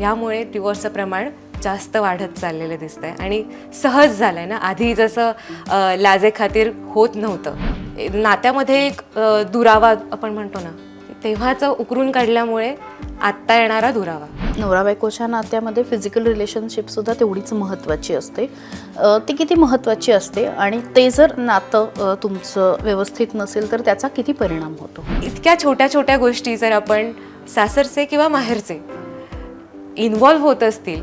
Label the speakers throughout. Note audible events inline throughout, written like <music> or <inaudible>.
Speaker 1: यामुळे डिवोर्सचं प्रमाण जास्त वाढत चाललेलं दिसतंय. आणि सहज झालंय ना? आधी जसं लाजे खातीर होत नव्हतं. नात्यामध्ये एक दुरावा आपण म्हणतो ना तेव्हाचं उकरून काढल्यामुळे आत्ता येणारा दुरावा.
Speaker 2: नवरा बायकोच्या नात्यामध्ये फिजिकल रिलेशनशिप सुद्धा तेवढीच महत्त्वाची असते. ती किती महत्त्वाची असते आणि ते जर नातं तुमचं व्यवस्थित नसेल तर त्याचा किती परिणाम होतो?
Speaker 1: इतक्या छोट्या छोट्या गोष्टी जर आपण सासरचे किंवा माहेरचे इन्व्हॉल्व्ह होत असतील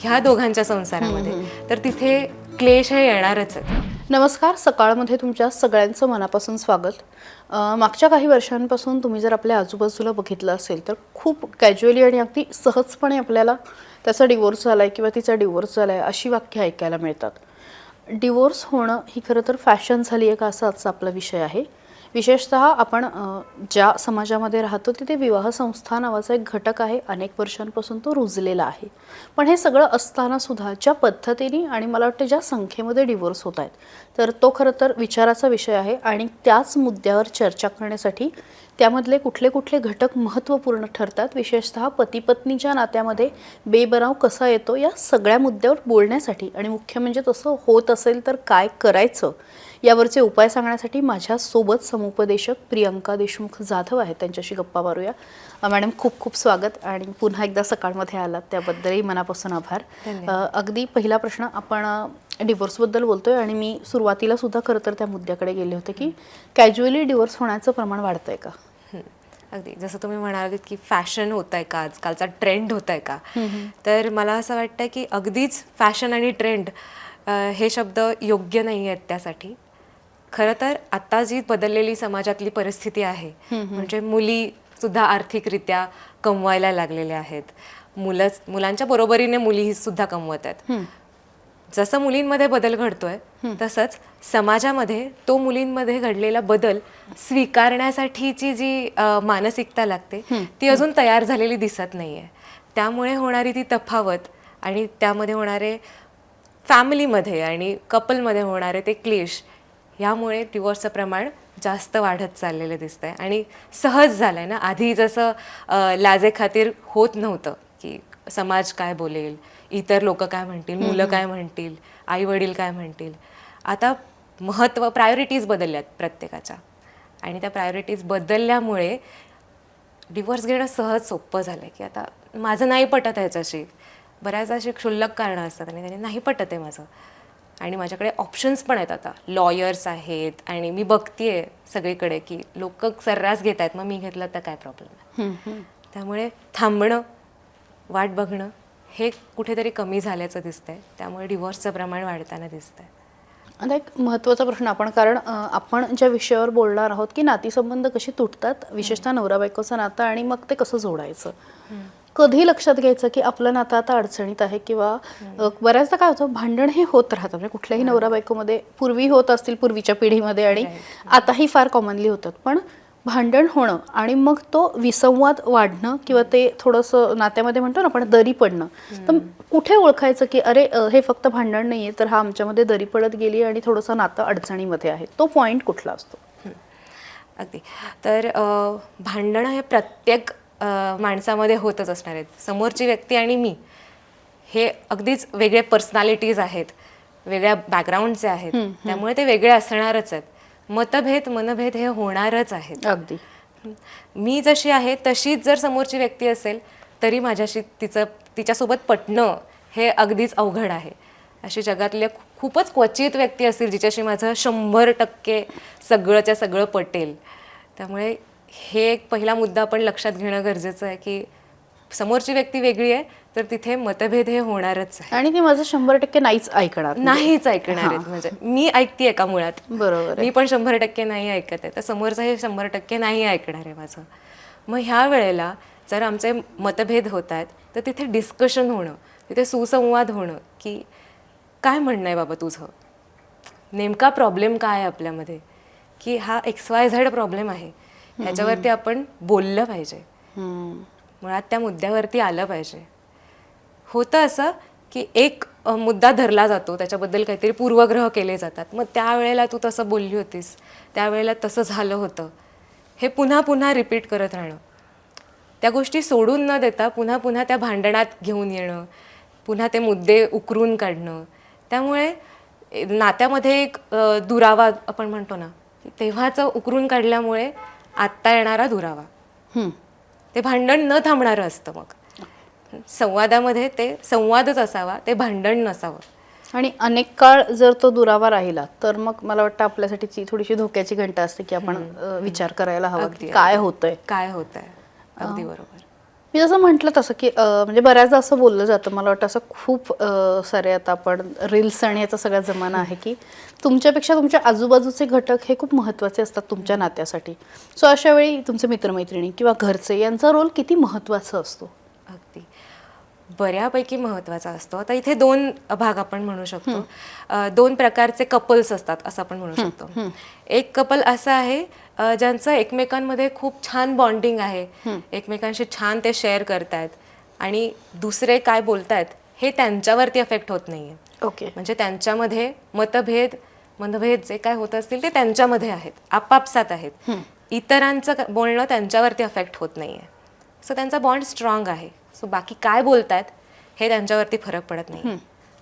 Speaker 1: ह्या दोघांच्या संसारामध्ये तर तिथे क्लेश हे येणारच आहेत
Speaker 2: नमस्कार सकाळमध्ये तुमच्या सगळ्यांचं मनापासून स्वागत. मागच्या काही वर्षांपासून तुम्ही जर आपल्या आजूबाजूला बघितलं असेल तर खूप कॅज्युअली आणि अगदी सहजपणे आपल्याला त्याचा डिवोर्स झाला आहे किंवा तिचा डिवोर्स झाला आहे अशी वाक्य ऐकायला मिळतात. डिवोर्स होणं ही खरं तर फॅशन झाली आहे का असा आजचा आपला विषय आहे. विशेषतः आपण ज्या समाजामध्ये राहतो तिथे विवाह संस्था नावाचा एक घटक आहे. अनेक वर्षांपासून तो रुजलेला आहे. पण हे सगळं असताना सुद्धा ज्या पद्धतीने आणि मला वाटतं ज्या संख्येमध्ये डिवोर्स होत आहेत तर तो खरं तर विचाराचा विषय आहे आणि त्याच मुद्द्यावर चर्चा करण्यासाठी त्यामधले कुठले कुठले घटक महत्त्वपूर्ण ठरतात. विशेषतः पतीपत्नीच्या नात्यामध्ये बेबराव कसा येतो या सगळ्या मुद्द्यावर बोलण्यासाठी आणि मुख्य म्हणजे तसं होत असेल तर काय करायचं यावरचे उपाय सांगण्यासाठी माझ्यासोबत समुपदेशक प्रियंका देशमुख जाधव आहेत. त्यांच्याशी गप्पा मारूया. मॅडम खूप खूप स्वागत आणि पुन्हा एकदा सकाळमध्ये आलात. त्याबद्दलही मनापासून आभार. अगदी पहिला प्रश्न आपण डिवोर्सबद्दल बोलतोय आणि मी सुरुवातीला सुद्धा खरं तर त्या मुद्द्याकडे गेले होते की कॅज्युअली डिवोर्स होण्याचं प्रमाण वाढतंय का.
Speaker 1: अगदी. जसं तुम्ही म्हणालात की फॅशन होत आहे का आजकालचा? ट्रेंड होत आहे का तर मला असं वाटतं की अगदीच फॅशन आणि ट्रेंड हे शब्द योग्य नाही आहेत त्यासाठी. खरं तर आता जी बदललेली समाजातली परिस्थिती आहे म्हणजे मुली सुद्धा आर्थिकरित्या कमवायला लागलेल्या आहेत. मुलं मुलांच्या बरोबरीने मुली सुद्धा कमवत आहेत. जसं मुलींमध्ये बदल घडतोय तसंच समाजामध्ये तो मुलींमध्ये घडलेला बदल स्वीकारण्यासाठीची जी मानसिकता लागते ती अजून तयार झालेली दिसत नाहीये. त्यामुळे होणारी ती तफावत आणि त्यामध्ये होणारे फॅमिलीमध्ये आणि कपलमध्ये होणारे ते क्लेश यामुळे डिवोर्सचं प्रमाण जास्त वाढत चाललेलं दिसतंय. आणि सहज झालंय ना? आधी जसं अ, लाजे खातीर होत नव्हतं की समाज काय बोलेल इतर लोक काय म्हणतील मुलं काय म्हणतील आई वडील काय म्हणतील. आता महत्त्व प्रायोरिटीज बदलल्यात प्रत्येकाच्या. आणि त्या प्रायोरिटीज बदलल्यामुळे डिवोर्स घेणं सहज सोपं झालं आहे की आता माझं नाही पटत ह्याच्याशी. बऱ्याच अशी क्षुल्लक कारणं असतात आणि त्याने नाही पटत आहे माझं. आणि माझ्याकडे ऑप्शन्स पण आहेत आता. लॉयर्स आहेत आणि मी बघतीये सगळीकडे की लोक सर्रास घेत आहेत मग मी घेतलं तर काय प्रॉब्लेम आहे? त्यामुळे थांबणं वाट बघणं हे कुठेतरी कमी झाल्याचं दिसतंय. त्यामुळे डिवोर्सचं प्रमाण वाढताना दिसतंय.
Speaker 2: आता एक महत्त्वाचा प्रश्न आपण कारण आपण ज्या विषयावर बोलणार आहोत की नातीसंबंध कशी तुटतात विशेषतः नवरा बायकोचं नातं आणि मग ते कसं जोडायचं? कधी लक्षात घ्यायचं की आपलं नातं आता अडचणीत आहे किंवा बऱ्याचदा काय होतं भांडण हे होत राहतं म्हणजे कुठल्याही नवरा बायकोमध्ये पूर्वी होत असतील पूर्वीच्या पिढीमध्ये आणि आताही फार कॉमनली होतात. पण भांडण होणं आणि मग तो विसंवाद वाढणं किंवा ते थोडंसं नात्यामध्ये म्हणतो ना आपण दरी पडणं. तर कुठे ओळखायचं की अरे हे फक्त भांडण नाहीये तर हा आमच्यामध्ये दरी पडत गेली आणि थोडंसं नातं अडचणीमध्ये आहे. तो पॉईंट कुठला असतो?
Speaker 1: अगदी. तर भांडणं हे प्रत्येक माणसामध्ये होतच असणार आहेत. समोरची व्यक्ती आणि मी हे अगदीच वेगळे पर्सनॅलिटीज आहेत वेगळ्या बॅकग्राऊंडचे आहेत. त्यामुळे ते वेगळे असणारच आहेत. मतभेद मनभेद हे होणारच आहेत.
Speaker 2: अगदी.
Speaker 1: मी जशी आहे तशीच जर समोरची व्यक्ती असेल तरी माझ्याशी तिचं तिच्यासोबत पटणं हे अगदीच अवघड आहे. अशी जगातल्या खूपच क्वचित व्यक्ती असतील जिच्याशी माझं शंभर टक्के सगळंच्या सगळं पटेल. त्यामुळे हे एक पहिला मुद्दा आपण लक्षात घेणं गरजेचं आहे की समोरची व्यक्ती वेगळी आहे तर तिथे मतभेद हे होणारच आहे.
Speaker 2: आणि ती माझं शंभर टक्के नाहीच ऐकणार.
Speaker 1: नाहीच ऐकणार आहेत म्हणजे. मी ऐकतीये का मुळात.
Speaker 2: बरोबर
Speaker 1: मी पण शंभर टक्के नाही ऐकत आहे. तर समोरचं हे शंभर टक्के नाही ऐकणार आहे माझं. मग ह्या वेळेला जर आमचे मतभेद होत आहेत तर तिथे डिस्कशन होणं तिथे सुसंवाद होणं की काय म्हणणं आहे बाबा तुझं? नेमका प्रॉब्लेम काय आहे आपल्यामध्ये? की हा एक्स वाय झेड प्रॉब्लेम आहे. ह्याच्यावरती आपण बोललं पाहिजे. मुळात त्या मुद्द्यावरती आलं पाहिजे. होतं असं की एक मुद्दा धरला जातो त्याच्याबद्दल काहीतरी पूर्वग्रह केले जातात. मग त्यावेळेला तू तसं बोलली होतीस त्यावेळेला तसं झालं होतं. हे पुन्हा पुन्हा रिपीट करत राहणं. त्या गोष्टी सोडून न देता पुन्हा पुन्हा त्या भांडणात घेऊन येणं पुन्हा ते मुद्दे उकरून काढणं. त्यामुळे नात्यामध्ये एक दुरावा आपण म्हणतो ना तेव्हाचं उकरून काढल्यामुळे आत्ता येणारा दुरावा. ते भांडण न थांबणारं असतं मग. संवादामध्ये ते संवादच असावा ते भांडण नसावं.
Speaker 2: आणि अनेक काळ जर तो दुरावा राहिला तर मग मला वाटतं आपल्यासाठी ती थोडीशी धोक्याची घंटा असते की आपण अ, विचार करायला हवा की काय होतंय.
Speaker 1: काय होत आहे अगदी बरोबर.
Speaker 2: मी जसं म्हटलं तसं की म्हणजे बऱ्याचदा असं बोललं जातं. मला वाटतं असं खूप सारे आता आपण रील्स आणि याचा सगळा जमाना आहे की तुमच्यापेक्षा तुमच्या आजूबाजूचे घटक हे खूप महत्त्वाचे असतात तुमच्या नात्यासाठी. सो अशावेळी तुमचे मित्रमैत्रिणी किंवा घरचे यांचा रोल किती महत्त्वाचा असतो?
Speaker 1: अगदी. बऱ्यापैकी महत्त्वाचा असतो. आता इथे दोन भाग आपण म्हणू शकतो. दोन प्रकारचे कपल्स असतात असं आपण म्हणू शकतो. एक कपल असं आहे ज्यांचं एकमेकांमध्ये खूप छान बॉन्डिंग आहे. एकमेकांशी छान ते शेअर करतायत आणि दुसरे काय बोलतायत हे त्यांच्यावरती अफेक्ट होत नाहीये.
Speaker 2: ओके.
Speaker 1: म्हणजे त्यांच्यामध्ये मतभेद मतभेद जे काय होत असतील ते त्यांच्यामध्ये आहेत आपापसात आहेत. इतरांचं बोलणं त्यांच्यावरती अफेक्ट होत नाहीये. सो त्यांचा बॉन्ड स्ट्रॉंग आहे. सो बाकी काय बोलतायत हे त्यांच्यावरती फरक पडत नाही.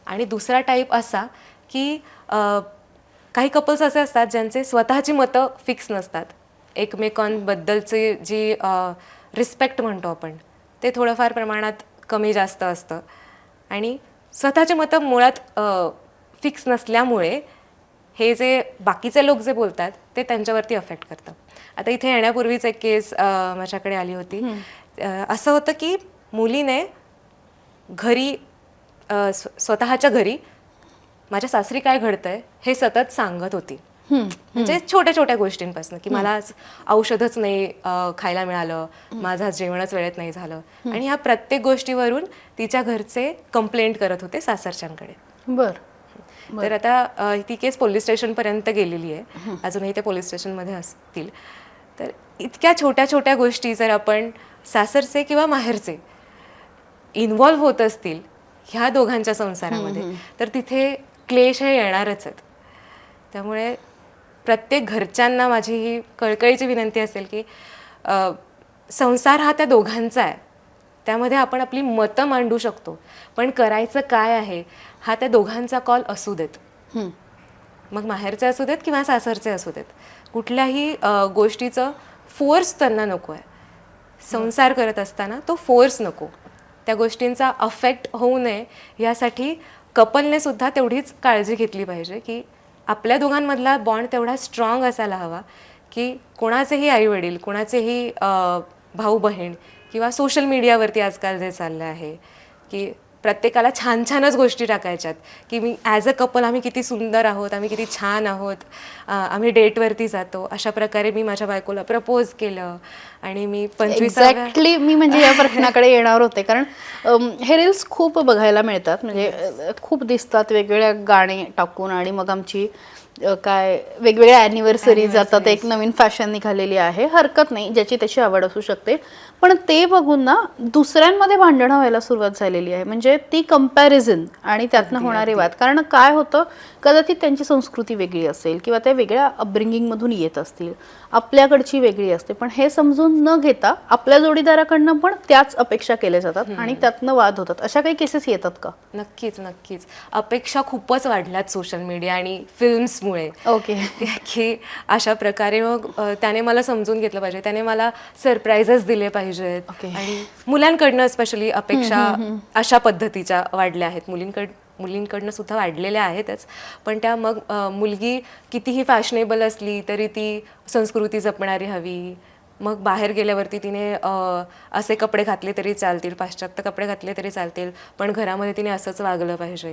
Speaker 1: आणि दुसरा टाईप असा की काही कपल्स असे असतात ज्यांचे स्वतःची मतं फिक्स नसतात. एकमेकांबद्दलची जी रिस्पेक्ट म्हणतो आपण ते थोडंफार प्रमाणात कमी जास्त असतं. आणि स्वतःचे मतं मुळात फिक्स नसल्यामुळे हे जे बाकीचे लोक जे बोलतात ते त्यांच्यावरती अफेक्ट करतं आता इथे येण्यापूर्वीच एक केस माझ्याकडे आली होती. असं होतं की मुलीने घरी स्वतःच्या घरी माझ्या सासरी काय घडतंय हे सतत सांगत होती. म्हणजे छोट्या छोट्या गोष्टींपासून की मला आज औषधच नाही खायला मिळालं माझं आज जेवणच वेळेत नाही झालं. आणि ह्या प्रत्येक गोष्टीवरून तिच्या घरचे कंप्लेंट करत होते सासरच्यांकडे.
Speaker 2: बर.
Speaker 1: तर आता ती केस पोलीस स्टेशनपर्यंत गेलेली आहे. अजूनही ते पोलीस स्टेशनमध्ये असतील. तर इतक्या छोट्या छोट्या गोष्टी जर आपण सासरचे किंवा माहेरचे इन्व्हॉल्व्ह होत असतील ह्या दोघांच्या संसारामध्ये तर तिथे क्लेश हे येणारच आहेत. त्यामुळे प्रत्येक घरच्यांना माझी ही कळकळीची विनंती असेल की संसार हा त्या दोघांचा आहे. त्यामध्ये आपण आपली मतं मांडू शकतो. पण करायचं काय आहे हा त्या दोघांचा कॉल असू देत. मग माहेरचे असू देत किंवा सासरचे असू देत. कुठल्याही गोष्टीचं फोर्स त्यांना नको आहे. संसार करत असताना तो फोर्स नको. त्या गोष्टींचा अफेक्ट होऊ नये यासाठी कपलने सुद्धा तेवढीच काळजी घेतली पाहिजे की आपल्या दोघांमधला बॉन्ड तेवढा स्ट्रॉंग असायला हवा की कोणाचेही आईवडील कोणाचेही भाऊ बहीण किंवा सोशल मीडियावरती आजकाल जे चाललं आहे की प्रत्येकाला छान छानच गोष्टी टाकायच्यात. की मी ॲज अ कपल आम्ही किती सुंदर आहोत आम्ही किती छान आहोत आम्ही डेटवरती जातो. अशा प्रकारे मी माझ्या बायकोला प्रपोज केलं आणि मी पंचवीसाव्या
Speaker 2: एक्झॅक्टली मी म्हणजे या प्रश्नाकडे येणार होते. कारण हे रील्स खूप बघायला मिळतात. म्हणजे खूप दिसतात. वेगवेगळ्या गाणे टाकून आणि मग आमची काय वेगवेगळ्या अॅनिव्हर्सरी जातात. एक नवीन फॅशन निघालेली आहे. हरकत नाही. ज्याची त्याची आवड असू शकते. पण ते बघून ना दुसऱ्यांमध्ये भांडणं व्हायला सुरुवात झालेली आहे. म्हणजे ती कंपॅरिझन आणि त्यातनं होणारे वाद. कारण काय होतं कदाचित त्यांची संस्कृती वेगळी असेल किंवा त्या वेगळ्या अपब्रिंगिंगमधून येत असतील. आपल्याकडची वेगळी असते. पण हे समजून न घेता आपल्या जोडीदाराकडनं पण त्याच अपेक्षा केल्या जातात आणि त्यातनं वाद होतात. अशा काही केसेस येतात का?
Speaker 1: नक्कीच नक्कीच. अपेक्षा खूपच वाढल्यात सोशल मीडिया आणि फिल्म्समुळे
Speaker 2: ओके <laughs>
Speaker 1: की अशा प्रकारे मग त्याने मला समजून घेतलं पाहिजे. त्याने मला सरप्राईजेस दिले पाहिजेत
Speaker 2: Okay.
Speaker 1: आणि मुलांकडनं स्पेशली अपेक्षा अशा पद्धतीच्या वाढल्या आहेत. मुलींकड मुलींकडनं सुद्धा वाढलेल्या आहेतच. पण त्या मग अ, मुलगी कितीही फॅशनेबल असली तरी ती संस्कृती जपणारी हवी. मग बाहेर गेल्यावरती तिने अ, असे कपडे घातले तरी चालतील पाश्चात्य कपडे घातले तरी चालतील पण घरामध्ये तिने असंच वागलं पाहिजे.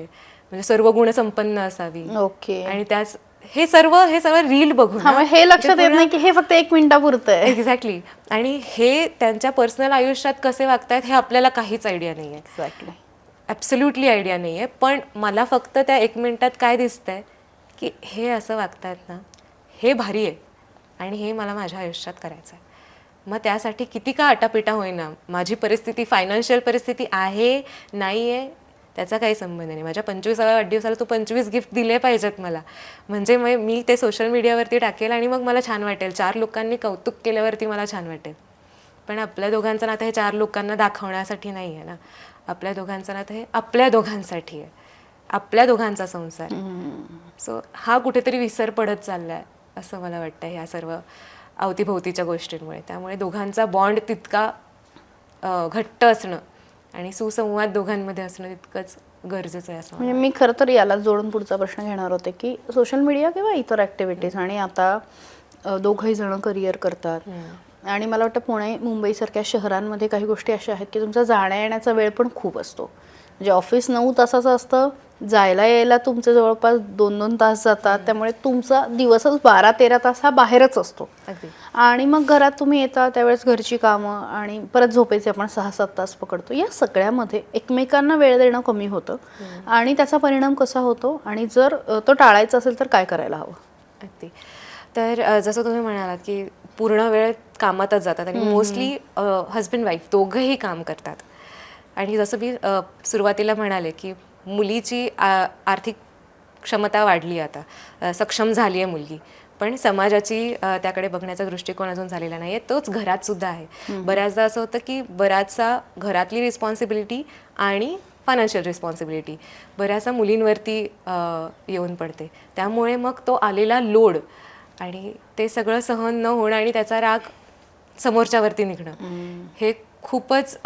Speaker 1: म्हणजे सर्व गुण संपन्न असावी.
Speaker 2: ओके.
Speaker 1: आणि त्याच हे सर्व हे सर्व रील बघून
Speaker 2: हा मग हे लक्षात येत नाही की हे फक्त एक मिनिटापुरतं आहे
Speaker 1: एक्झॅक्टली आणि हे त्यांच्या पर्सनल आयुष्यात कसे वागतायत हे आपल्याला काहीच आयडिया नाही आहे
Speaker 2: एक्झॅक्टली
Speaker 1: ॲब्सल्युटली आयडिया नाही आहे पण मला फक्त त्या एक मिनिटात काय दिसतंय की हे असं वागतायत ना हे भारी आहे आणि हे मला माझ्या आयुष्यात करायचं आहे मग त्यासाठी किती का आटापिटा होईना. माझी परिस्थिती फायनान्शियल परिस्थिती आहे नाही आहे त्याचा काही संबंध नाही. माझ्या पंचवीसाव्या वाढदिवसाला तू पंचवीस गिफ्ट दिले पाहिजेत मला. म्हणजे मग मी ते सोशल मीडियावरती टाकेल आणि मग मला छान वाटेल. चार लोकांनी कौतुक केल्यावरती मला छान वाटेल. पण आपल्या दोघांचं नातं हे चार लोकांना दाखवण्यासाठी नाही आहे ना. आपल्या दोघांचं नातं हे आपल्या दोघांसाठी आहे. आपल्या दोघांचा संसार. सो हा कुठेतरी विसर पडत चाललाय असं मला वाटतं ह्या सर्व अवतीभोवतीच्या गोष्टींमुळे. त्यामुळे दोघांचा बॉन्ड तितका घट्ट असणं आणि सुसंवाद दोघांमध्ये असणं तितकंच गरजेचं आहे असं
Speaker 2: म्हणजे मी खरं तर याला जोडून पुढचा प्रश्न घेणार होते की सोशल मीडिया किंवा इतर ॲक्टिव्हिटीज आणि आता दोघंही जण करिअर करतात. आणि मला वाटतं पुणे मुंबईसारख्या शहरांमध्ये काही गोष्टी अशा आहेत की तुमचा जाण्या येण्याचा वेळ पण खूप असतो. म्हणजे ऑफिस नऊ तासाचं असतं जायला यायला तुमचे जवळपास दोन दोन तास जातात. त्यामुळे तुमचा दिवसच बारा तेरा तास हा बाहेरच असतो. आणि मग घरात तुम्ही येता त्यावेळेस घरची कामं आणि परत झोपेचे आपण सहा सात तास पकडतो. या सगळ्यामध्ये एकमेकांना वेळ देणं कमी होतं. आणि त्याचा परिणाम कसा होतो? आणि जर तो टाळायचा असेल तर काय करायला हवं?
Speaker 1: अगदी. तर जसं तुम्ही म्हणालात की पूर्ण वेळ कामातच जातात आणि मोस्टली हस्बंड वाईफ दोघंही काम करतात. आणि जसं मी सुरुवातीला म्हणाले की मुलीची आ- आर्थिक क्षमता वाढली आता. सक्षम झाली आहे मुलगी. पण समाजाची त्याकडे बघण्याचा दृष्टिकोन अजून झालेला नाही आहे तोच घरात सुद्धा आहे. बऱ्याचदा असं होतं की बराचसा घरातली रिस्पॉन्सिबिलिटी आणि फायनान्शियल रिस्पॉन्सिबिलिटी बऱ्याचसा मुलींवरती येऊन पडते. त्यामुळे मग तो आलेला लोड आणि ते सगळं सहन न होणं आणि त्याचा राग समोरच्यावरती निघणं हे खूपच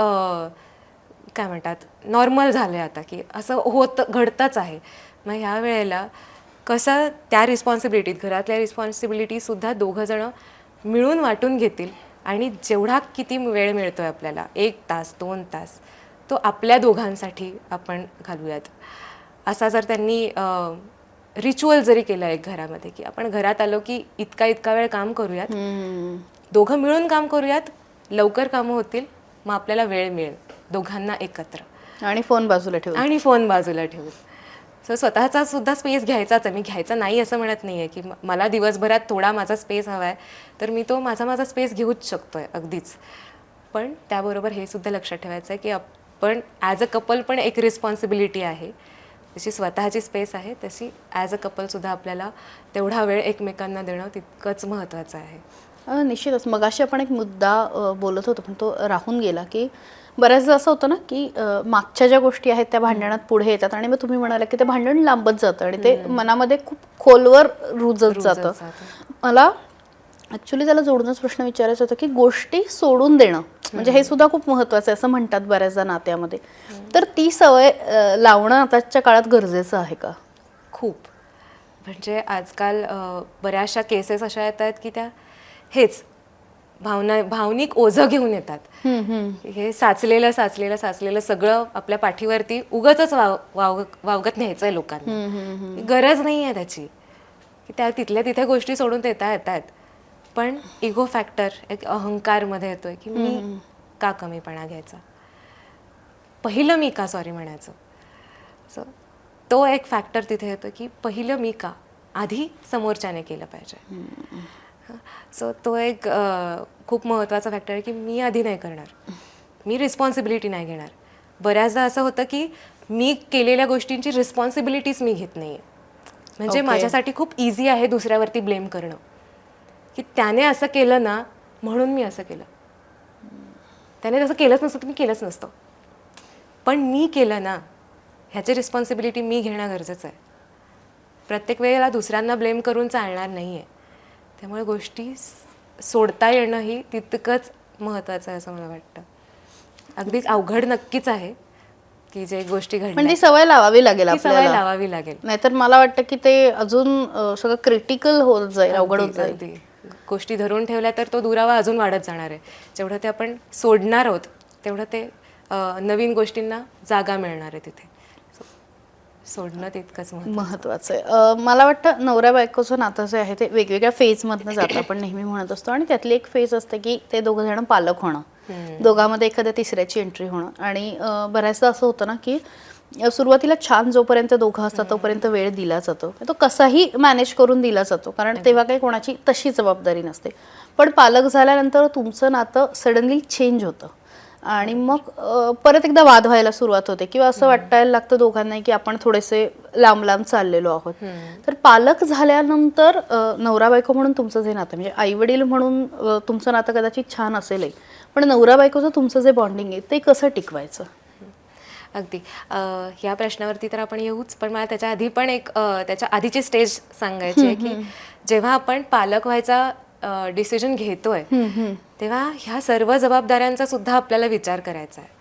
Speaker 1: काय म्हणतात नॉर्मल झालं आहे आता की असं होत घडतंच आहे. मग ह्या वेळेला कसं त्या रिस्पॉन्सिबिलिटीत घरातल्या रिस्पॉन्सिबिलिटीसुद्धा दोघंजणं मिळून वाटून घेतील आणि जेवढा किती वेळ मिळतो आहे आपल्याला एक तास दोन तास तो आपल्या दोघांसाठी आपण घालूयात. असा जर त्यांनी रिच्युअल जरी केलं एक घरामध्ये की आपण घरात आलो की इतका इतका वेळ काम करूयात. दोघं मिळून काम करूयात लवकर कामं होतील मग आपल्याला वेळ मिळेल. दोघांना एकत्र.
Speaker 2: आणि फोन बाजूला ठेवू.
Speaker 1: आणि फोन बाजूला ठेवून सो स्वतःचा सुद्धा स्पेस घ्यायचाच आहे. मी घ्यायचा नाही असं म्हणत नाही आहे की मला दिवसभरात थोडा माझा स्पेस हवा आहे तर मी तो माझा माझा स्पेस घेऊच शकतो आहे अगदीच. पण त्याबरोबर हे सुद्धा लक्षात ठेवायचं आहे की आपण ॲज अ कपल पण एक रिस्पॉन्सिबिलिटी आहे. जशी स्वतःची स्पेस आहे तशी ॲज अ कपलसुद्धा आपल्याला तेवढा वेळ एकमेकांना देणं तितकंच महत्त्वाचं आहे.
Speaker 2: निश्चितच. मगाशी आपण एक मुद्दा बोलत होतो पण तो राहून गेला की बऱ्याचदा असं होतं ना की मागच्या ज्या गोष्टी आहेत त्या भांडणात पुढे येतात आणि मग तुम्ही म्हणाला की ते भांडण लांबत जातं आणि ते मनामध्ये खूप खोलवर रुजत जातं. मला ॲक्च्युली त्याला जोडूनच प्रश्न विचारायचा होता की गोष्टी सोडून देणं म्हणजे हे सुद्धा खूप महत्वाचं आहे असं म्हणतात बऱ्याचदा नात्यामध्ये. तर ती सवय लावणं आताच्या काळात गरजेचं आहे का?
Speaker 1: खूप. म्हणजे आजकाल बऱ्याचशा केसेस अशा येत आहेत की त्या हेच भावना भावनिक ओझं घेऊन येतात. हे साचलेलं साचलेलं साचलेलं सगळं आपल्या पाठीवरती उगच वाव वाव वावगत न्यायचं आहे लोकांना गरज नाही आहे त्याची. की त्या तिथल्या तिथे गोष्टी सोडून देता येतात. पण इगो फॅक्टर एक अहंकारमध्ये येतोय की मी का कमीपणा घ्यायचा? पहिलं मी का सॉरी म्हणायचं? सो तो एक फॅक्टर तिथे येतो की पहिलं मी का? आधी समोरच्याने केलं पाहिजे. <laughs> सो तो एक खूप महत्त्वाचा फॅक्टर आहे की मी आधी नाही करणार. मी रिस्पॉन्सिबिलिटी नाही घेणार. बऱ्याचदा असं होतं की मी केलेल्या गोष्टींची रिस्पॉन्सिबिलिटीच मी घेत नाही म्हणजे
Speaker 2: Okay.
Speaker 1: माझ्यासाठी खूप इझी आहे दुसऱ्यावरती ब्लेम करणं. की त्याने असं केलं ना म्हणून मी असं केलं. त्याने तसं केलंच नसतं तर मी केलंच नसतं. पण मी केलं ना ह्याची रिस्पॉन्सिबिलिटी मी घेणं गरजेचं आहे. प्रत्येक वेळेला दुसऱ्यांना ब्लेम करून चालणार नाही आहे त्यामुळे गोष्टी सोडता येणं ही तितकंच महत्त्वाचं आहे असं मला वाटतं. अगदीच अवघड नक्कीच आहे की जे गोष्टी घडल्या.
Speaker 2: सवय लावावी लागेल
Speaker 1: ती सवय
Speaker 2: आपल्याला.
Speaker 1: लावावी लागेल.
Speaker 2: नाहीतर मला वाटतं की ते अजून अ, सगळं क्रिटिकल होत जाईल अवघड होत
Speaker 1: अगदी,
Speaker 2: जाईल.
Speaker 1: अगदी. गोष्टी धरून ठेवल्या तर तो दुरावा अजून वाढत जाणार आहे. जेवढं ते आपण सोडणार आहोत तेवढं ते अ, नवीन गोष्टींना जागा मिळणार आहे तिथे. सोडणं तितकंच महत्त्वाचं.
Speaker 2: महत्वाचं आहे. मला वाटतं नवऱ्या बायकोचं नातं जे आहे ते वेगवेगळ्या फेजमधनं जातं. आपण नेहमी म्हणत असतो आणि त्यातली एक फेज असते की ते दोघं जण पालक होणं. दोघांमध्ये एखाद्या तिसऱ्याची एंट्री होणं. आणि बऱ्याचदा असं होतं ना की सुरुवातीला छान जोपर्यंत दोघं असतात तोपर्यंत वेळ दिला जातो. तो कसाही मॅनेज करून दिला जातो. कारण तेव्हा काही कोणाची तशी जबाबदारी नसते. पण पालक झाल्यानंतर तुमचं नातं सडनली चेंज होतं. आणि मग परत एकदा वाद व्हायला सुरुवात होते. किंवा असं वाटायला लागतं दोघांनाही की आपण थोडेसे लांब लांब चाललेलो आहोत. तर पालक झाल्यानंतर नवरा बायको म्हणून तुमचं जे नातं म्हणजे आई वडील म्हणून तुमचं नातं कदाचित छान असेलही पण नवरा बायकोचं तुमचं जे बॉन्डिंग आहे ते कसं टिकवायचं?
Speaker 1: अगदी. ह्या प्रश्नावरती तर आपण येऊच पण मला त्याच्या आधी पण एक त्याच्या आधीची स्टेज सांगायची आहे की जेव्हा आपण पालक व्हायचा डिसिजन घेतोय तेव्हा ह्या सर्व जबाबदाऱ्यांचा सुद्धा आपल्याला विचार करायचा आहे.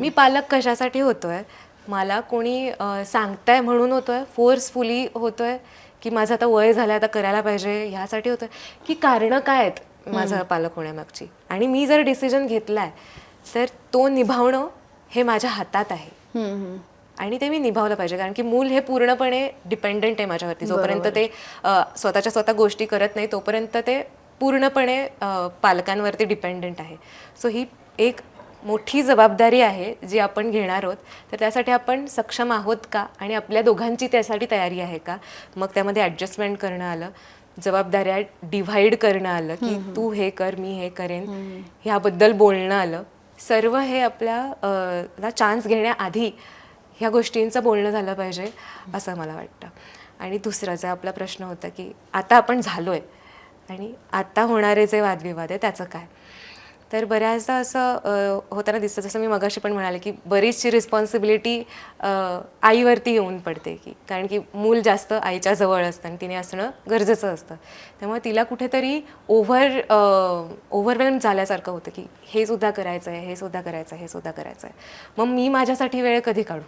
Speaker 1: मी पालक कशासाठी होतोय? मला कोणी सांगताय म्हणून होतोय? फोर्सफुली होतोय? की माझं आता वय झालं आता करायला पाहिजे ह्यासाठी होतोय? की कारणं काय आहेत माझा पालक होण्यामागची? आणि मी जर डिसिजन घेतलाय तर तो निभावणं हे माझ्या हातात आहे. आणि ते मी निभावलं पाहिजे. कारण की मूल हे पूर्णपणे डिपेंडंट आहे माझ्यावरती. जोपर्यंत ते स्वतःच्या स्वतः गोष्टी करत नाही तोपर्यंत ते पूर्णपणे पालकांवरती डिपेंडंट आहे. सो ही एक मोठी जबाबदारी आहे जी आपण घेणार आहोत. तर त्यासाठी आपण सक्षम आहोत का? आणि आपल्या दोघांची त्यासाठी तयारी आहे का? मग त्यामध्ये ॲडजस्टमेंट करणं आलं. जबाबदाऱ्या डिव्हाइड करणं आलं की तू हे कर मी हे करेन. ह्याबद्दल बोलणं आलं. सर्व हे आपल्या अ, ला चान्स घेण्याआधी ह्या गोष्टींचं बोलणं झालं पाहिजे असं मला वाटतं. आणि दुसरा आपला प्रश्न होता की आता आपण झालो आहे आणि आता होणारे जे वादविवाद आहे त्याचं काय? तर बऱ्याचदा असं होताना दिसतं. जसं मी मगाशी पण म्हणाले की बरीचशी रिस्पॉन्सिबिलिटी आईवरती येऊन पडते की. कारण की मूल जास्त आईच्या जवळ असतं आणि तिने असणं गरजेचं असतं. त्यामुळे तिला कुठेतरी ओव्हर ओव्हरवेल्म झाल्यासारखं होतं की हे सुद्धा करायचं आहे हे सुद्धा करायचं आहे हे सुद्धा करायचं आहे मग मी माझ्यासाठी वेळ कधी काढू?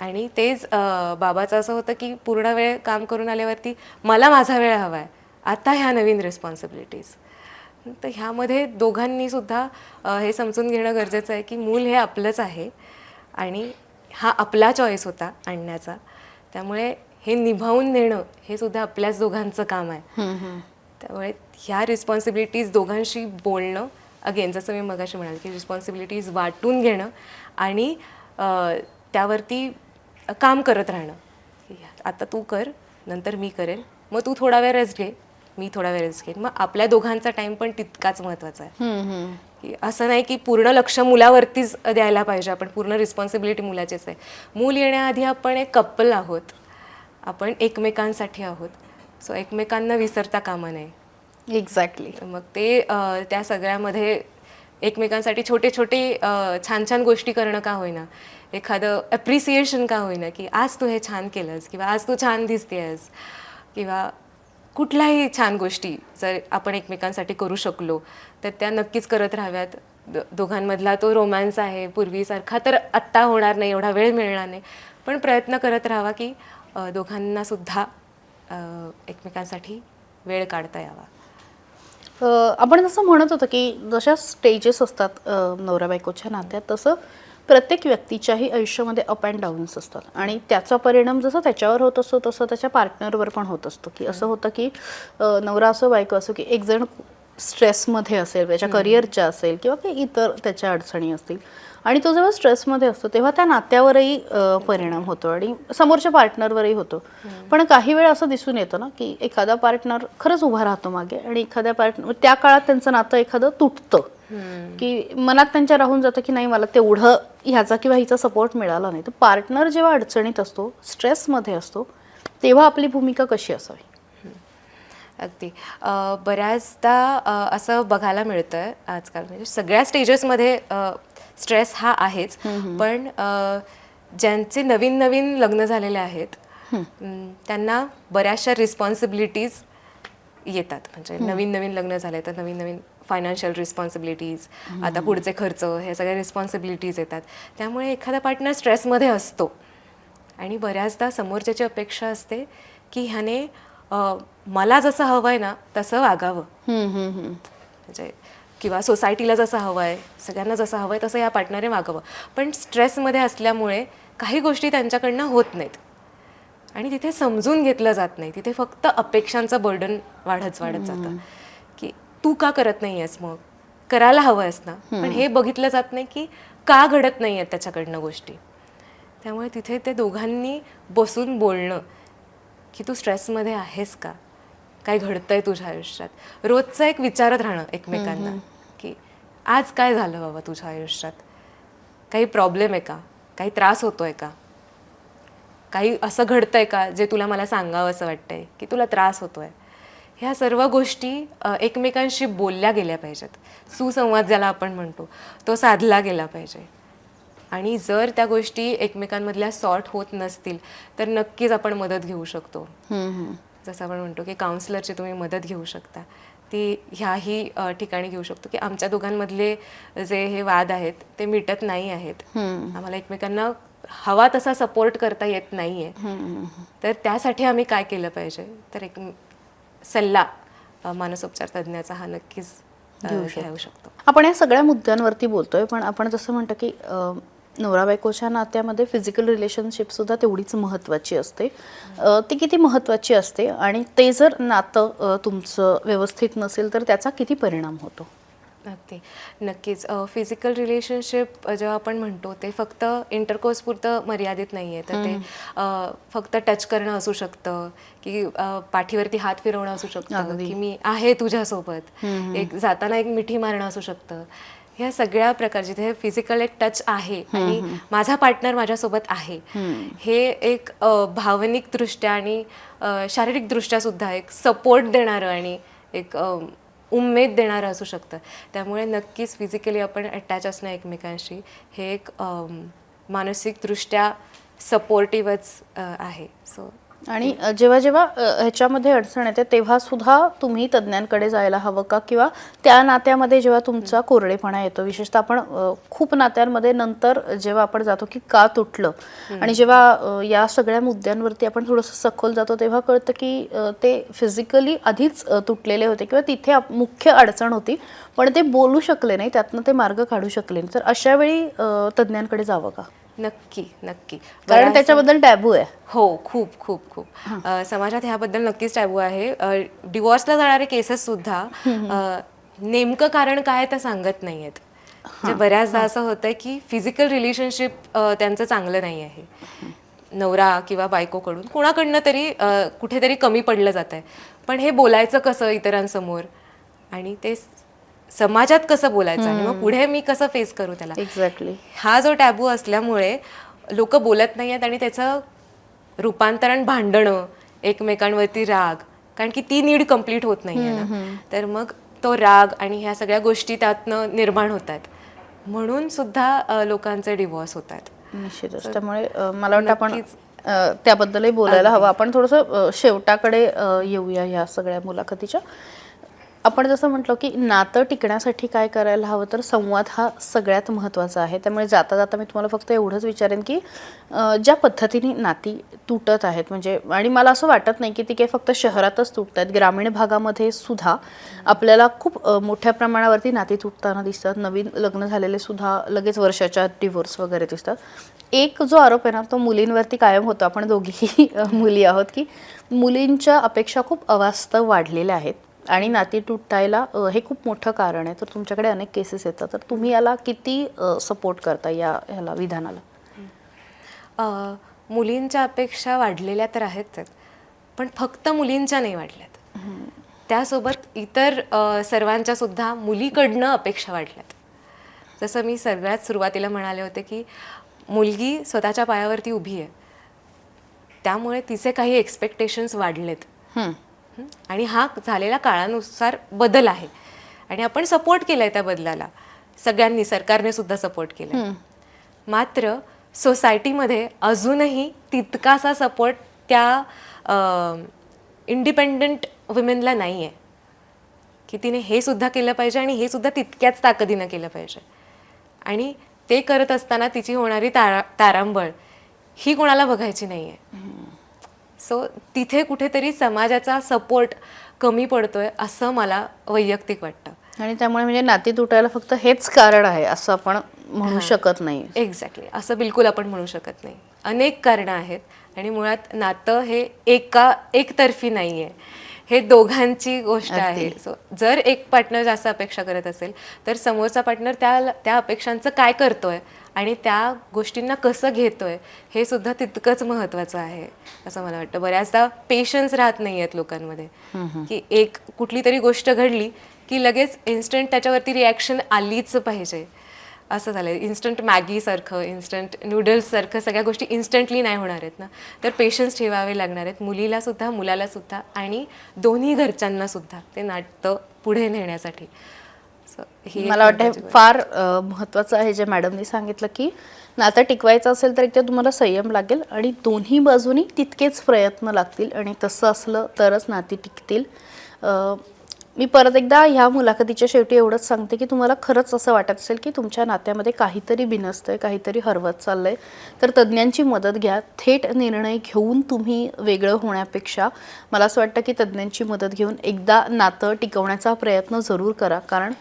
Speaker 1: आणि तेच बाबाचं असं होतं की पूर्ण वेळ काम करून आल्यावरती मला माझा वेळ हवा आहे आता ह्या नवीन रिस्पॉन्सिबिलिटीज तर ह्यामध्ये दोघांनी सुद्धा अ, हे समजून घेणं गरजेचं आहे की मूल हे आपलंच आहे आणि हा आपला चॉईस होता आणण्याचा. त्यामुळे हे निभावून नेणं हे सुद्धा आपल्याच दोघांचं काम आहे. त्यामुळे ह्या रिस्पॉन्सिबिलिटीज दोघांशी बोलणं अगेन जसं मी मगाशी म्हणाले की रिस्पॉन्सिबिलिटीज वाटून घेणं आणि त्यावरती काम करत राहणं. आता तू कर नंतर मी करेन मग तू थोडा वेळ रेस्ट घे मी थोडा वेळ रेस्ट घेईन. मग आपल्या दोघांचा टाईम पण तितकाच महत्त्वाचा आहे. असं नाही की पूर्ण लक्ष मुलावरतीच द्यायला पाहिजे आपण. पूर्ण रिस्पॉन्सिबिलिटी मुलाचीच आहे. मूल येण्याआधी आपण एक कपल आहोत. आपण एकमेकांसाठी आहोत. सो एकमेकांना विसरता कामा नये.
Speaker 2: एक्झॅक्टली
Speaker 1: मग ते त्या सगळ्यामध्ये एकमेकांसाठी छोटे छोटे छान छान गोष्टी करणं का होईना. एखादं ॲप्रिसिएशन का होईना की आज तू हे छान केलंस किंवा आज तू छान दिसतेस किंवा कुठल्याही छान गोष्टी जर आपण एकमेकांसाठी करू शकलो तर त्या नक्कीच करत राहाव्यात. दो- दोघांमधला तो रोमॅन्स आहे पूर्वीसारखा तर आत्ता होणार नाही एवढा वेळ मिळणार नाही. पण प्रयत्न करत राहावा की दोघांनासुद्धा एकमेकांसाठी वेळ काढता यावा.
Speaker 2: आपण जसं म्हणत होतं की जशा स्टेजेस असतात अ, नवरा बायकोच्या नात्यात तसं प्रत्येक व्यक्तीच्याही आयुष्यामध्ये अप अँड डाऊन्स असतात. आणि त्याचा परिणाम जसं त्याच्यावर होत असतो तसं त्याच्या पार्टनरवर पण होत असतो. की असं होतं की नवरा असो बायको असो की एक जण स्ट्रेसमध्ये असेल त्याच्या करिअरच्या असेल किंवा काही इतर त्याच्या अडचणी असतील. आणि तो जेव्हा स्ट्रेसमध्ये असतो तेव्हा त्या नात्यावरही परिणाम होतो आणि समोरच्या पार्टनरवरही होतो. पण काही वेळ असं दिसून येतं ना की एखादा पार्टनर खरंच उभा राहतो मागे आणि एखाद्या पार्टनर त्या काळात त्यांचं नातं एखादं तुटतं. की मनात त्यांच्या राहून जातं की नाही मला तेवढं ह्याचा किंवा हिचा सपोर्ट मिळाला नाही. तर पार्टनर जेव्हा अडचणीत असतो स्ट्रेसमध्ये असतो तेव्हा आपली भूमिका कशी असावी?
Speaker 1: अगदी. बऱ्याचदा असं बघायला मिळतं आहे आजकाल. म्हणजे सगळ्या स्टेजेसमध्ये स्ट्रेस हा आहेच. पण ज्यांचे नवीन नवीन लग्न झालेले आहेत त्यांना बऱ्याचशा रिस्पॉन्सिबिलिटीज येतात. म्हणजे नवीन नवीन लग्न झाले तर नवीन नवीन फायनान्शियल रिस्पॉन्सिबिलिटीज आता पुढचे खर्च हे सगळे रिस्पॉन्सिबिलिटीज येतात. त्यामुळे एखादा पार्टनर स्ट्रेसमध्ये असतो. आणि बऱ्याचदा समोरच्याची अपेक्षा असते की ह्याने मला जसं हवं आहे ना तसं वागावं. म्हणजे किंवा सोसायटीला जसं हवं आहे सगळ्यांना जसं हवं आहे तसं या पार्टनरने वागावं. पण स्ट्रेसमध्ये असल्यामुळे काही गोष्टी त्यांच्याकडनं होत नाहीत. आणि तिथे समजून घेतलं जात नाही. तिथे फक्त अपेक्षांचं बर्डन वाढत वाढत जातं. की तू का करत नाही आहेस मग? करायला हवं आहेस ना? पण हे बघितलं जात नाही की का घडत नाही आहेत त्याच्याकडनं गोष्टी. त्यामुळे तिथे ते दोघांनी बसून बोलणं की तू स्ट्रेसमध्ये आहेस का? काय घडतंय तुझ्या आयुष्यात? रोजचं एक विचारत राहणं एकमेकांना. आज काय झालं बाबा तुझ्या आयुष्यात? काही प्रॉब्लेम आहे का? काही त्रास होतोय का? काही असं घडतंय का जे तुला मला सांगावं असं वाटतंय की तुला त्रास होतोय? ह्या सर्व गोष्टी एकमेकांशी बोलल्या गेल्या पाहिजेत. सुसंवाद ज्याला आपण म्हणतो तो साधला गेला पाहिजे. आणि जर त्या गोष्टी एकमेकांमधल्या सॉर्ट होत नसतील तर नक्कीच आपण मदत घेऊ शकतो. जसं आपण म्हणतो की काउन्सिलरची तुम्ही मदत घेऊ शकता. ती ह्याही ठिकाणी घेऊ शकतो की आमच्या दोघांमधले जे हे वाद आहेत ते मिटत नाही आहेत. आम्हाला एकमेकांना हवा तसा सपोर्ट करता येत नाही आहे
Speaker 2: हम्म.
Speaker 1: तर त्यासाठी आम्ही काय केलं पाहिजे? तर एक सल्ला मानसोपचार तज्ज्ञाचा हा नक्कीच घेऊ शकतो.
Speaker 2: आपण या सगळ्या मुद्द्यांवरती बोलतोय पण आपण जसं म्हणतो की नवरा बायकोच्या नात्यामध्ये फिजिकल रिलेशनशिप सुद्धा तेवढीच महत्त्वाची असते. ती किती महत्त्वाची असते आणि ते जर नातं तुमचं व्यवस्थित नसेल तर त्याचा किती परिणाम होतो?
Speaker 1: अगदी. नक्कीच. फिजिकल रिलेशनशिप जेव्हा आपण म्हणतो ते फक्त इंटरकोर्स पुरतं मर्यादित नाही आहे तर ते फक्त टच करणं असू शकतं की पाठीवरती हात फिरवणं असू शकतं. की मी आहे तुझ्यासोबत. एक जाताना एक मिठी मारणं असू शकतं. ह्या सगळ्या प्रकार जिथे फिजिकल एक टच आहे आणि माझा पार्टनर माझ्यासोबत आहे हे एक भावनिकदृष्ट्या आणि शारीरिकदृष्ट्या सुद्धा एक सपोर्ट देणारं आणि एक उमेद देणारं असू शकतं. त्यामुळे नक्कीच फिजिकली आपण अटॅच असणं एकमेकांशी हे एक मानसिकदृष्ट्या सपोर्टिव्हच आहे. सो
Speaker 2: आणि जेव्हा जेव्हा ह्याच्यामध्ये अडचण येते तेव्हा सुद्धा तुम्ही तज्ज्ञांकडे जायला हवं का? किंवा त्या नात्यामध्ये जेव्हा तुमचा कोरडेपणा येतो विशेषतः आपण खूप नात्यांमध्ये नंतर जेव्हा आपण जातो की का तुटलं? आणि जेव्हा या सगळ्या मुद्द्यांवरती आपण थोडंसं सखोल जातो तेव्हा कळतं की ते फिजिकली आधीच तुटलेले होते किंवा तिथे मुख्य अडचण होती पण ते बोलू शकले नाही त्यातनं ते मार्ग काढू शकले नाही. तर अशा वेळी तज्ज्ञांकडे जावं का?
Speaker 1: नक्की नक्की.
Speaker 2: कारण त्याच्याबद्दल टॅबू आहे.
Speaker 1: हो खूप खूप खूप. समाजात ह्याबद्दल नक्कीच टॅबू आहे. डिवॉर्सला जाणारे केसेस सुद्धा नेमकं कारण काय ते सांगत नाहीयेत. म्हणजे बऱ्याचदा असं होतंय की फिजिकल रिलेशनशिप त्यांचं चांगलं नाही आहे. नवरा किंवा बायकोकडून. कोणाकडनं तरी कुठेतरी कमी पडलं जात आहे पण हे बोलायचं कसं इतरांसमोर? आणि ते समाजात कसं बोलायचं आणि मग पुढे मी कसं फेस करू त्याला?
Speaker 2: एक्झॅक्टली
Speaker 1: हा जो टॅबू असल्यामुळे लोक बोलत नाही आहेत आणि त्याचं रूपांतरण भांडणं एकमेकांवरती राग कारण की ती नीड कंप्लीट होत नाही आहे ना तर मग तो राग आणि ह्या सगळ्या गोष्टी त्यातनं निर्माण होत आहेत म्हणून सुद्धा लोकांचे डिवॉर्स होत आहेत
Speaker 2: निश्चितच त्यामुळे मला वाटतं आपण त्याबद्दलही बोलायला हवं. आपण थोडंसं शेवटाकडे येऊया ह्या सगळ्या मुलाखतीच्या. आपण जसं म्हटलं की नातं टिकण्यासाठी काय करायला हवं तर संवाद हा सगळ्यात महत्त्वाचा आहे. त्यामुळे जाता जाता मी तुम्हाला फक्त एवढंच विचारेन की ज्या पद्धतीने नाती तुटत आहेत म्हणजे आणि मला असं वाटत नाही की ती काही फक्त शहरातच तुटत आहेत ग्रामीण भागामध्ये सुद्धा आपल्याला खूप मोठ्या प्रमाणावरती नाती तुटताना दिसतात. नवीन लग्न झालेले सुद्धा लगेच वर्षाच्या डिवोर्स वगैरे दिसतात. एक जो आरोप आहे ना तो मुलींवरती कायम होतो. आपण दोघीही मुली आहोत की मुलींच्या अपेक्षा खूप अवास्तव वाढलेल्या आहेत. आणि नाती तुटायला हे खूप मोठं कारण आहे. तर तुमच्याकडे अनेक केसेस येतात. तर तुम्ही याला किती सपोर्ट करता या ह्याला विधानाला?
Speaker 1: मुलींच्या अपेक्षा वाढलेल्या तर आहेत. पण फक्त मुलींच्या नाही वाढल्यात. त्यासोबत इतर सर्वांच्या सुद्धा मुलीकडनं अपेक्षा वाढल्यात. जसं मी सगळ्यात सुरुवातीला म्हणाले होते की मुलगी स्वतःच्या पायावरती उभी आहे. त्यामुळे तिचे काही एक्सपेक्टेशन्स वाढलेत? आणि हा झालेला काळानुसार बदल आहे. आणि आपण सपोर्ट केलाय त्या बदलाला. सगळ्यांनी सरकारने सुद्धा सपोर्ट केलाय. मात्र सोसायटीमध्ये अजूनही तितकासा सपोर्ट त्या इंडिपेंडंट वुमेनला नाही आहे की तिने हे सुद्धा केलं पाहिजे आणि हे सुद्धा तितक्याच ताकदीनं केलं पाहिजे. आणि ते करत असताना तिची होणारी तारा तारांबळ ही कोणाला बघायची नाही आहे सो तिथे कुठेतरी समाजाचा सपोर्ट कमी पडतोय असं मला वैयक्तिक वाटतं.
Speaker 2: आणि त्यामुळे म्हणजे नाती तुटायला फक्त हेच कारण आहे असं आपण म्हणू शकत नाही.
Speaker 1: एक्झॅक्टली असं बिलकुल आपण म्हणू शकत नाही. अनेक कारणं आहेत आणि मुळात नातं हे एका एकतर्फी नाही आहे हे दोघांची गोष्ट आहे. सो जर एक पार्टनर जास्त अपेक्षा करत असेल तर समोरचा पार्टनर त्या त्या अपेक्षांचं काय करतोय आणि त्या गोष्टींना कसं घेतोय हे सुद्धा तितकंच महत्त्वाचं आहे असं मला वाटतं. बऱ्याचदा पेशन्स राहत नाही आहेत लोकांमध्ये की एक कुठली तरी गोष्ट घडली की लगेच इन्स्टंट त्याच्यावरती रिॲक्शन आलीच पाहिजे. असं झालं इन्स्टंट मॅगीसारखं इन्स्टंट नूडल्ससारखं सगळ्या गोष्टी इन्स्टंटली नाही होणार आहेत ना. तर पेशन्स ठेवावे लागणार आहेत. मुलीला सुद्धा मुलाला सुद्धा आणि दोन्ही घरच्यांना सुद्धा ते नाटकं पुढे नेण्यासाठी. ही
Speaker 2: मला वाटतं फार अ, महत्त्वाचं आहे जे मॅडमनी सांगितलं की नातं टिकवायचं असेल तर एक तर तुम्हाला संयम लागेल आणि दोन्ही बाजूनी तितकेच प्रयत्न लागतील आणि तसं असलं तरच नाती टिकतील. मी परत एकदा ह्या मुलाखतीच्या शेवटी एवढंच सांगते की तुम्हाला खरंच असं वाटत असेल की तुमच्या नात्यामध्ये काहीतरी बिनसतंय काहीतरी हरवत चाललंय तर तज्ज्ञांची मदत घ्या. थेट निर्णय घेऊन तुम्ही वेगळं होण्यापेक्षा मला असं वाटतं की तज्ज्ञांची मदत घेऊन एकदा नातं टिकवण्याचा प्रयत्न जरूर करा. कारण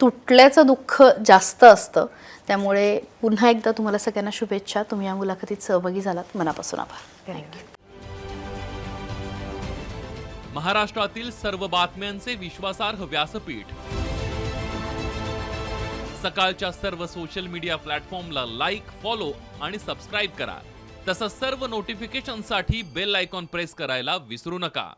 Speaker 2: तुटल्याचं दुःख जास्त असतं. त्यामुळे पुन्हा एकदा तुम्हाला सगळ्यांना शुभेच्छा. तुम्ही या मुलाखतीत सहभागी झालात. मनापासून आभार.
Speaker 1: थँक्यू
Speaker 3: महाराष्ट्रातील सर्व बातम्यांचे विश्वासार्ह व्यासपीठ. सकाळच्या सर्व सोशल मीडिया प्लॅटफॉर्मला लाईक फॉलो आणि सबस्क्राईब करा. तसंच सर्व नोटिफिकेशनसाठी बेल आयकॉन प्रेस करायला विसरू नका.